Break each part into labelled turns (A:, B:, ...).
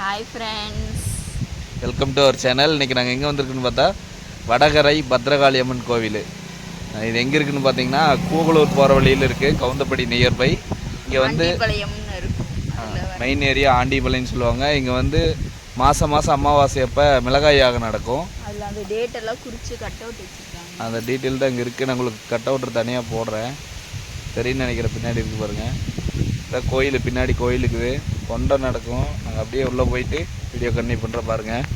A: Hi friends
B: welcome to our channel இன்றைக்கி நாங்கள் எங்கே வந்திருக்குன்னு பார்த்தா வடகரை பத்ரகாளி அம்மன் கோவில் இது எங்கே இருக்குன்னு பார்த்தீங்கன்னா கூகலூர் போகிற வழியில் இருக்குது கவுந்தப்படி நியர்பை இங்கே வந்து மெயின் ஏரியா ஆண்டிபாளையம்னு சொல்லுவாங்க. இங்கே வந்து மாதம் மாதம் அமாவாசை அப்போ மிளகாய் யாகம் நடக்கும்.
A: அந்த டேட் எல்லாம் குறிச்சு கட் அவுட்
B: அந்த டீட்டெயில் தான் இங்கே இருக்குது நான் உங்களுக்கு கட் அவுட்ரு தனியாக போடுறேன். தெரியும்னு நினைக்கிற பின்னாடி இருக்கு பாருங்கள் இதான் கோயில் பின்னாடி கோயில் இருக்குது கொண்டம் நடக்கும். நாங்கள் அப்படியே உள்ளே போயிட்டு வீடியோ கண்ணி பண்ணுற பாருங்கள்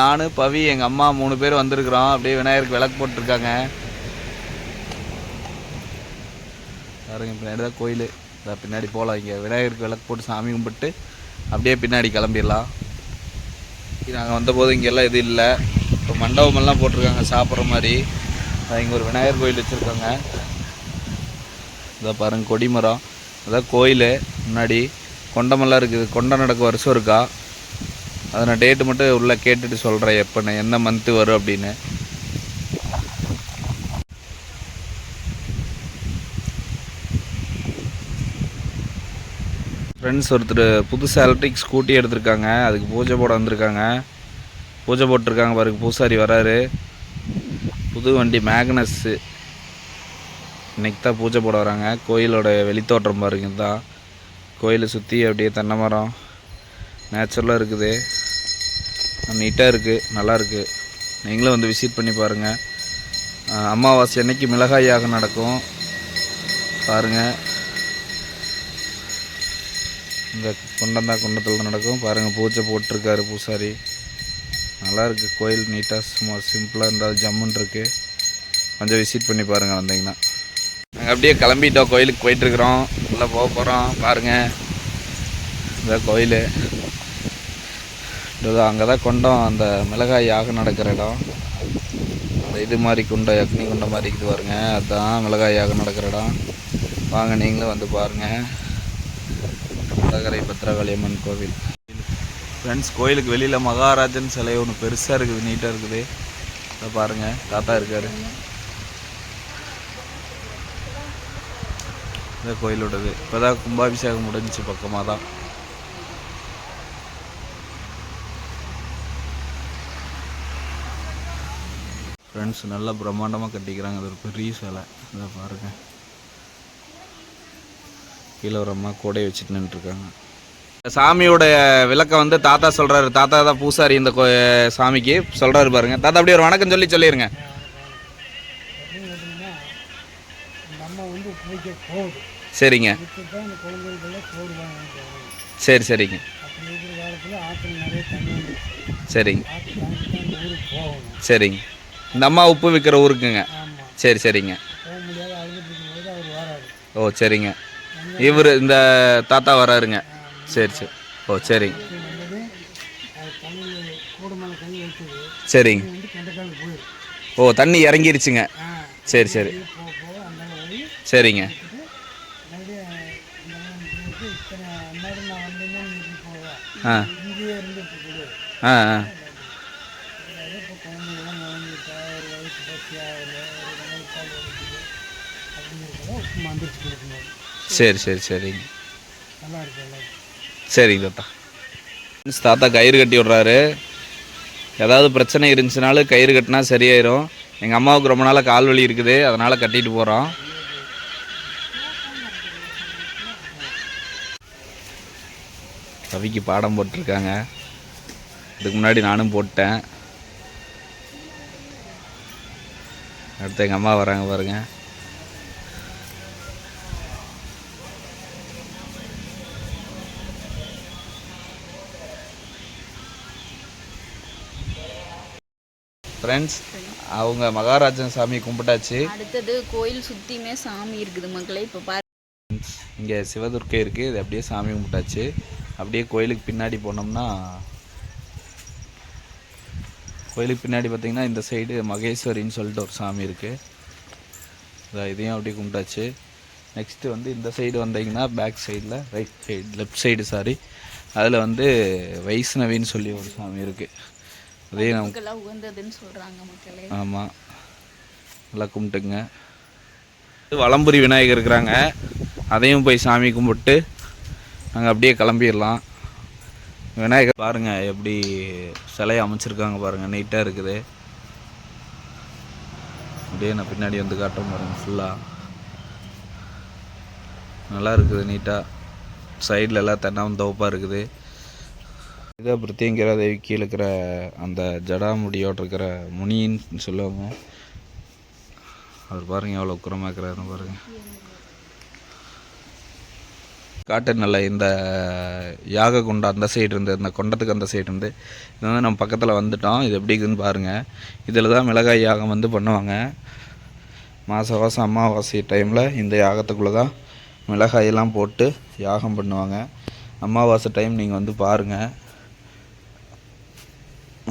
B: நான் பவி எங்கள் அம்மா மூணு பேர் வந்திருக்கிறோம். அப்படியே விநாயகருக்கு விளக்கு போட்டிருக்காங்க. பாருங்க பின்னாடி தான் கோயில். இதான் பின்னாடி போகலாம் இங்கே. விநாயகருக்கு விளக்கு போட்டு சாமி கும்பிட்டு அப்படியே பின்னாடி கிளம்பிடலாம். நாங்கள் வந்தபோது இங்கே எல்லாம் எதுவும் இல்லை. இப்போ மண்டபமெல்லாம் போட்டிருக்காங்க சாப்பிட்ற மாதிரி. இங்கே ஒரு விநாயகர் கோயில் வச்சுருக்காங்க. இதை பாருங்கள் கொடிமரம் அதான் கோயில் முன்னாடி கொண்டமெல்லாம் இருக்குது. கொண்டம் நடக்க வருஷம் இருக்கா? அதை நான் டேட்டு மட்டும் உள்ளே கேட்டுட்டு சொல்கிறேன் எப்போ என்ன மந்த்து வரும் அப்படின்னு. ஃப்ரெண்ட்ஸ் ஒருத்தர் புதுசு எலக்ட்ரிக் ஸ்கூட்டி எடுத்திருக்காங்க. அதுக்கு பூஜை போட வந்திருக்காங்க. பூஜை போட்டிருக்காங்க பாருங்க பூசாரி வராரு. புது வண்டி மேக்னஸ்ஸு இன்றைக்கி தான் பூஜை போட வராங்க. கோயிலோட வெளித்தோற்றம் பாருங்க தான் கோயிலை சுற்றி அப்படியே தென்னை மரம் நேச்சுரலாக இருக்குது. நீட்டாக இருக்குது நல்லாயிருக்கு நீங்களும் வந்து விசிட் பண்ணி பாருங்கள் அமாவாசை அன்னைக்கு மிளகாய் யாகம் நடக்கும். பாருங்கள் இந்த குண்டம் தான் குண்டத்தில் நடக்கும். பாருங்கள் பூஜை போட்டிருக்காரு பூசாரி. நல்லாயிருக்கு கோயில் நீட்டாக சும்மா சிம்பிளாக இருந்தாலும் ஜம்முன்னு இருக்குது கொஞ்சம் விசிட் பண்ணி பாருங்கள் வந்தீங்கன்னா. நாங்கள் அப்படியே கிளம்பிட்டோம். கோயிலுக்கு போயிட்டுருக்குறோம். உள்ளே போக போகிறோம் பாருங்கள் இந்த கோயில். இதோ அங்கே தான் கொண்டோம். அந்த மிளகாய் யாகம் நடக்கிற இடம். அந்த இது மாதிரி குண்டம் அக்னி குண்டம் மாதிரி இருக்குது பாருங்க. அதுதான் மிளகாய் யாகம் நடக்கிற இடம். வாங்க நீங்களும் வந்து பாருங்கள் வடகரை பத்திரகாளியம்மன் கோவில். ஃப்ரெண்ட்ஸ் கோயிலுக்கு வெளியில் மகாராஜன் சிலை ஒன்று பெருசாக இருக்குது. நீட்டாக இருக்குது. இதை பாருங்கள் தாத்தா இருக்காரு. இந்த கோயிலோடது. இப்போ தான் கும்பாபிஷேகம் முடிஞ்சுச்சு பக்கமாக தான் ஃப்ரெண்ட்ஸ் நல்லா பிரம்மாண்டமாக கட்டிக்கிறாங்க. அது ஒரு பெரிய சிலை. இதை பாருங்க. கீழே ஒரு அம்மா கூடைய வச்சுட்டு நின்றுருக்காங்க சாமியோட விளக்கம் வந்து தாத்தா சொல்றாரு. தாத்தா தான் பூசாரி இந்த கோ சாமிக்கு. சொல்றாரு பாருங்க. தாத்தா அப்படியே ஒரு வணக்கம் சொல்லி சொல்லிடுங்க
C: நம்ம வந்து போகுது
B: சரிங்க. சரி சரிங்க. சரிங்க. சரிங்க. இந்த அம்மா உப்பு விற்கிற ஊருக்குங்க. சரி சரிங்க. ஓ சரிங்க. இவர் இந்த தாத்தா வராருங்க. சரி சரி. ஓ சரிங்க. சரிங்க. ஓ தண்ணி இறங்கிருச்சுங்க. சரி சரி. சரிங்க
C: எடுத்துட்டு மறுபடியும் இந்த மாதிரி இருக்கு. இத்தனை அன்னாடு நான் வந்தேன்னா நீ போவேன்
B: ஆ
C: இங்கேயே இருந்துட்டு கொடு
B: ஆ ஆ
C: அதாவது இப்போ குழந்தைங்களாம் நுழைஞ்சிட்டா ஒரு வயசு பசி ஆகலை ஒரு நிலைப்பால் வலிக்குது அப்படிங்கிறத ஆ. ஆ ஆ.
B: சரி சரி சரிங்க சரிங்க தாத்தா. தாத்தா கயிறு கட்டி விட்றாரு. ஏதாவது பிரச்சனை இருந்துச்சுனாலும் கயிறு கட்டினா சரியாயிரும். எங்கள் அம்மாவுக்கு ரொம்ப நாளாக கால் வலி இருக்குது. அதனால் கட்டிட்டு போகிறோம் கவிக்கு பாடம் போட்டிருக்காங்க. இதுக்கு முன்னாடி நானும் போட்டேன். அடுத்து எங்கள் அம்மா வராங்க பாருங்க. ஃப்ரெண்ட்ஸ் அவங்க மகாராஜன் சாமி கும்பிட்டாச்சு.
A: அடுத்தது கோயில் சுத்தியுமே சாமி இருக்குது மக்களே. இப்போ பாரு.
B: இங்கே சிவதுர்க்கை இருக்குது இது அப்படியே சாமி கும்பிட்டாச்சு. அப்படியே கோயிலுக்கு பின்னாடி போனோம்னா கோயிலுக்கு பின்னாடி பார்த்தீங்கன்னா இந்த சைடு மகேஸ்வரின்னு சொல்லிட்டு ஒரு சாமி இருக்குது இதையும் அப்படியே கும்பிட்டாச்சு. நெக்ஸ்ட்டு வந்து இந்த சைடு வந்தீங்கன்னா பேக் சைடில் right side left side sorry அதில் வந்து வைஷ்ணவின்னு சொல்லி ஒரு சாமி இருக்குது
A: உகந்ததுன்னு சொல்றாங்க மக்களே.
B: ஆமாம் நல்லா கும்பிட்டுங்க. வலம்புரி விநாயகர் இருக்கிறாங்க. அதையும் போய் சாமி கும்பிட்டு நாங்கள் அப்படியே கிளம்பிடலாம். விநாயகர் பாருங்கள் எப்படி சிலையை அமைச்சிருக்காங்க பாருங்கள் நீட்டாக இருக்குது. அப்படியே நான் பின்னாடி வந்து காட்டும் பாருங்கள் ஃபுல்லாக நல்லா இருக்குது நீட்டாக சைடில் எல்லாம் தென்னாந்தோப்பாக இருக்குது. இதை பிரித்தியங்கிற தேவி கீழே இருக்கிற அந்த ஜடாமுடியோடு இருக்கிற முனின்னு சொல்லுவாங்க. அவர் பாருங்கள் எவ்வளோ உக்கரமாக இருக்கிறாருன்னு பாருங்கள் காட்டன் நல்ல இந்த யாக குண்டம் அந்த சைடு இருந்து இந்த கொண்டத்துக்கு அந்த சைடு இருந்து இது வந்து நம்ம பக்கத்தில் வந்துட்டோம். இது எப்படி இருக்குதுன்னு பாருங்கள் இதில் தான் மிளகாய் யாகம் வந்து பண்ணுவாங்க. மாத மாதம் அமாவாசை டைமில் இந்த யாகத்துக்குள்ளே தான் மிளகாயெல்லாம் போட்டு யாகம் பண்ணுவாங்க. அமாவாசை டைம் நீங்கள் வந்து பாருங்கள்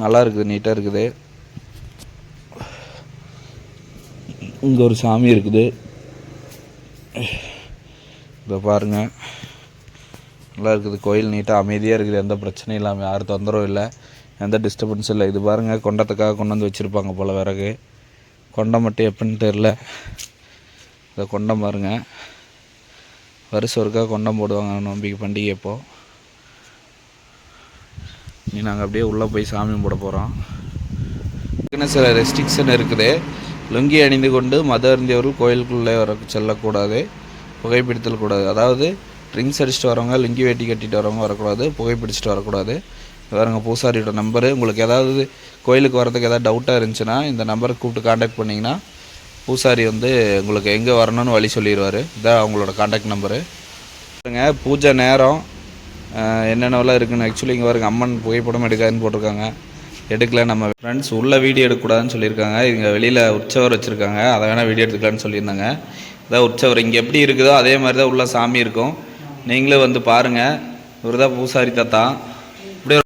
B: நல்லா இருக்குது நீட்டாக இருக்குது. இங்கே ஒரு சாமி இருக்குது. இதை பாருங்கள் நல்லா இருக்குது. கோயில் நீட்டாக அமைதியாக இருக்குது. எந்த பிரச்சனையும் இல்லாமல் யாரும் தொந்தரவும் இல்லை. எந்த டிஸ்டர்பன்ஸும் இல்லை. இது பாருங்கள் கொண்டத்துக்காக கொண்டு வந்து வச்சுருப்பாங்க போல் விறகு. கொண்டை மட்டும் எப்படின்னு தெரில இதை கொண்டம் பாருங்கள் வருஷம் ஒருக்கா கொண்டம் போடுவாங்க நம்பிக்கை பண்டிகை அப்போது நீ நாங்கள் அப்படியே உள்ளே போய் சாமி கும்பிட போகிறோம் இதுக்குன்னு சில ரெஸ்ட்ரிக்ஷன் இருக்குது. லுங்கி அணிந்து கொண்டு மத அருந்தியவர்கள் கோயிலுக்குள்ளே வர செல்லக்கூடாது. புகைப்பிடித்தல் கூடாது. அதாவது ட்ரிங்க்ஸ் அடிச்சுட்டு வரவங்க லுங்கி வேட்டி கட்டிட்டு வரவங்க வரக்கூடாது புகைப்பிடிச்சிட்டு வரக்கூடாது. பாருங்கள் பூசாரியோட நம்பரு உங்களுக்கு ஏதாவது கோயிலுக்கு வரதுக்கு ஏதாவது டவுட்டாக இருந்துச்சுன்னா இந்த நம்பருக்கு கூப்பிட்டு காண்டாக்ட் பண்ணிங்கன்னா பூசாரி வந்து உங்களுக்கு எங்கே வரணும்னு வழி சொல்லிடுவார் இதான் அவங்களோட காண்டாக்ட் நம்பரு பாருங்க பூஜை நேரம் என்னென்னலாம் இருக்குன்னு. ஆக்சுவலி இங்கே பாருங்க அம்மன் புகைப்படம் எடுக்காதுன்னு போட்டிருக்காங்க. எடுக்கல நம்ம ஃப்ரெண்ட்ஸ் உள்ளே வீடியோ எடுக்கக்கூடாதுன்னு சொல்லியிருக்காங்க. இங்கே வெளியில் உற்சவர் வச்சுருக்காங்க. அதை வேணால் வீடியோ எடுத்துக்கலான்னு சொல்லியிருந்தாங்க. இதான் உற்சவர் இங்கே எப்படி இருக்குதோ அதே மாதிரி தான் உள்ள சாமி இருக்கும். நீங்களும் வந்து பாருங்கள் இவர் தான் பூசாரி தாத்தா. இப்படியே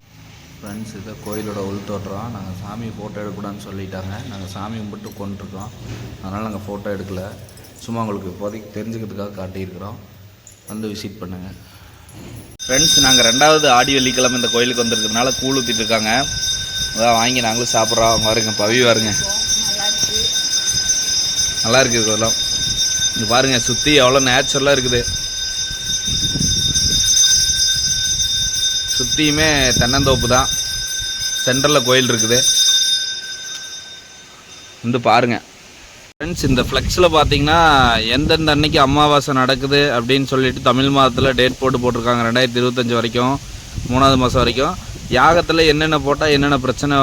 B: ஃப்ரெண்ட்ஸ் இதை கோயிலோட உள் தோற்றம் நாங்கள் சாமி ஃபோட்டோ எடுக்கக்கூடாதுன்னு சொல்லிட்டாங்க. நாங்கள் சாமி கும்பிட்டு கொண்டிருக்கோம் அதனால் நாங்கள் ஃபோட்டோ எடுக்கலை. சும்மா உங்களுக்கு இப்போதைக்கு தெரிஞ்சுக்கிறதுக்காக காட்டியிருக்கிறோம். வந்து விசிட் பண்ணுங்கள் ஃப்ரெண்ட்ஸ் நாங்கள் ரெண்டாவது ஆடி வெள்ளிக்கிழமை இந்த கோயிலுக்கு வந்திருக்கிறதுனால கூழ் ஊற்றிட்டு இருக்காங்க. அதான் வாங்கி நாங்களும் சாப்பிட்றோம். அவங்க பாருங்க பவி பாருங்க. நல்லா இருக்குது இதெல்லாம். இங்கே பாருங்க சுற்றி எவ்வளோ நேச்சுரலாக இருக்குது. சுற்றியுமே தென்னந்தோப்பு தான். சென்டரில் கோயில் இருக்குது. வந்து பாருங்க. ஃப்ரெண்ட்ஸ் இந்த ஃப்ளெக்ஸில் பார்த்தீங்கன்னா எந்தெந்த அன்னைக்கு அமாவாசை நடக்குது அப்படின்னு சொல்லிட்டு தமிழ் மாதத்தில் டேட் போட்டு போட்டிருக்காங்க ரெண்டாயிரத்தி இருபத்தஞ்சி வரைக்கும் மூணாவது மாதம் வரைக்கும். யாகத்தில் என்னென்ன போட்டால் என்னென்ன பிரச்சனை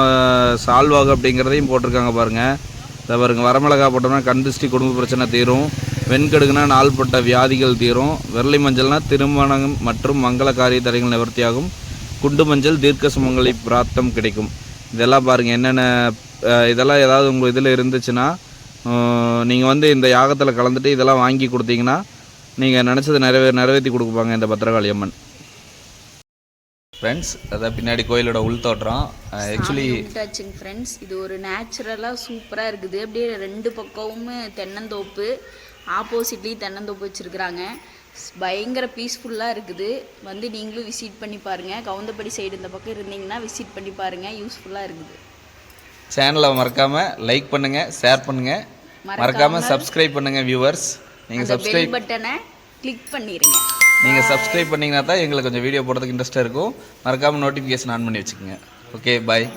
B: சால்வ் ஆகும் அப்படிங்கிறதையும் போட்டிருக்காங்க பாருங்கள் இதை பாருங்கள் வரமிளகா போட்டோம்னா கண்திஷ்டி குடும்ப பிரச்சனை தீரும். வெண்கடுகுனா நாள்பட்ட வியாதிகள் தீரும். வெள்ளை மஞ்சள்னா திருமணம் மற்றும் மங்கள காரிய தடைகள் நிவர்த்தியாகும். குண்டு மஞ்சள் தீர்க்க சுமங்கலி பிராப்தம் கிடைக்கும். இதெல்லாம் பாருங்கள் என்னென்ன இதெல்லாம் ஏதாவது உங்கள் இதில் இருந்துச்சுன்னா நீங்கள் வந்து இந்த யாகத்தில் கலந்துட்டு இதெல்லாம் வாங்கி கொடுத்தீங்கன்னா நீங்கள் நினச்சதை நிறைவே நிறைவேற்றி கொடுப்பாங்க இந்த பத்திரகாளி அம்மன். ஃப்ரெண்ட்ஸ் அதான் பின்னாடி கோயிலோட உள் தோற்றம். ஆக்சுவலி
A: கும்பிட்டாச்சுங்க ஃப்ரெண்ட்ஸ் இது ஒரு நேச்சுரலாக சூப்பராக இருக்குது. அப்படியே ரெண்டு பக்கமுமே தென்னந்தோப்பு ஆப்போசிட்லேயும் தென்னந்தோப்பு வச்சுருக்குறாங்க. பயங்கர பீஸ்ஃபுல்லாக இருக்குது. வந்து நீங்களும் விசிட் பண்ணி பாருங்கள் கவுந்தப்படி சைடு இந்த பக்கம் இருந்தீங்கன்னா விசிட் பண்ணி பாருங்கள் யூஸ்ஃபுல்லாக இருக்குது.
B: சேனலை மறக்காமல் லைக் பண்ணுங்கள் ஷேர் பண்ணுங்கள் மறக்காமல் சப்ஸ்கிரைப் பண்ணுங்கள் வியூவர்ஸ் நீங்கள் சப்ஸ்கிரைப்
A: பட்டனை கிளிக் பண்ணிடுங்க
B: நீங்கள் சப்ஸ்கிரைப் பண்ணிங்கன்னா தான் எங்களுக்கு கொஞ்சம் வீடியோ போடுறதுக்கு இன்ட்ரெஸ்ட்டாக இருக்கும். மறக்காமல் நோட்டிஃபிகேஷன் ஆன் பண்ணி வச்சுக்கோங்க. Okay
A: bye